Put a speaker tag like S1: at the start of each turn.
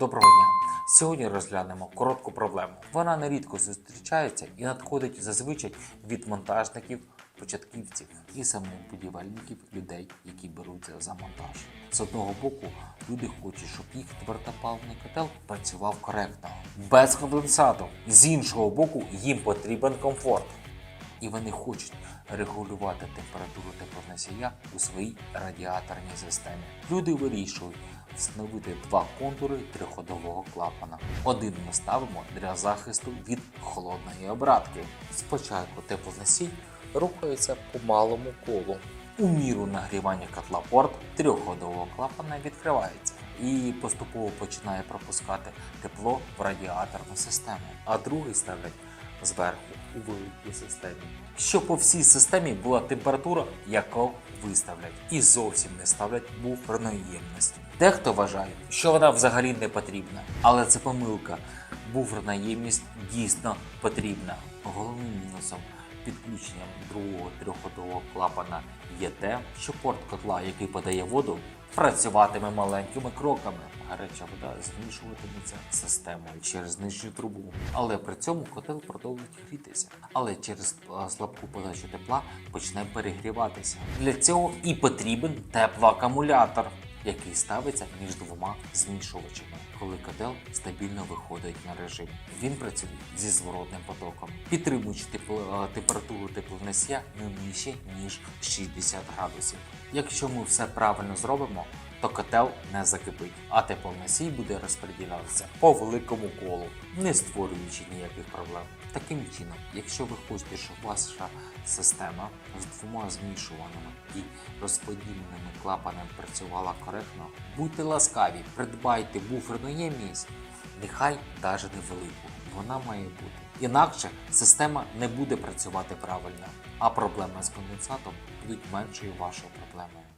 S1: Доброго дня! Сьогодні розглянемо коротку проблему. Вона нерідко зустрічається і надходить зазвичай від монтажників, початківців і самих будівельників, людей, які беруться за монтаж. З одного боку, люди хочуть, щоб їх твердопаливний котел працював коректно, без конденсату. З іншого боку, їм потрібен комфорт і вони хочуть регулювати температуру теплоносія у своїй радіаторній системі. Люди вирішують встановити два контури триходового клапана. Один ми ставимо для захисту від холодної обратки. Спочатку теплоносій рухається по малому колу. У міру нагрівання котла порт трьохходового клапана відкривається і поступово починає пропускати тепло в радіаторну систему, а другий ставлять зверху у великій системі. Щоб по всій системі була температура, яку виставлять, і зовсім не ставлять буферної ємності. Дехто вважає, що вона взагалі не потрібна, але це помилка. Буферна ємність дійсно потрібна. Головним мінусом підключенням другого трьохходового клапана є те, що порт котла, який подає воду, працюватиме маленькими кроками. Гаряча вода змішуватиметься системою через нижню трубу. Але при цьому котел продовжить грітися. Але через е, слабку подачу тепла почне перегріватися. Для цього і потрібен теплоакумулятор, який ставиться між двома змішувачами, коли котел стабільно виходить на режим. Він працює зі зворотним потоком, підтримуючи тепло- е, температуру теплоносія не нижче ніж 60 градусів. Якщо ми все правильно зробимо, то котел не закипить, а теплоносій буде розподілятися по великому колу, не створюючи ніяких проблем. Таким чином, якщо ви хочете, щоб ваша система з двома змішуваними і розподільними клапанами працювала коректно, будьте ласкаві, придбайте буферну ємність, нехай навіть невелику, вона має бути. Інакше система не буде працювати правильно, а проблеми з конденсатом будуть меншою вашою проблемою.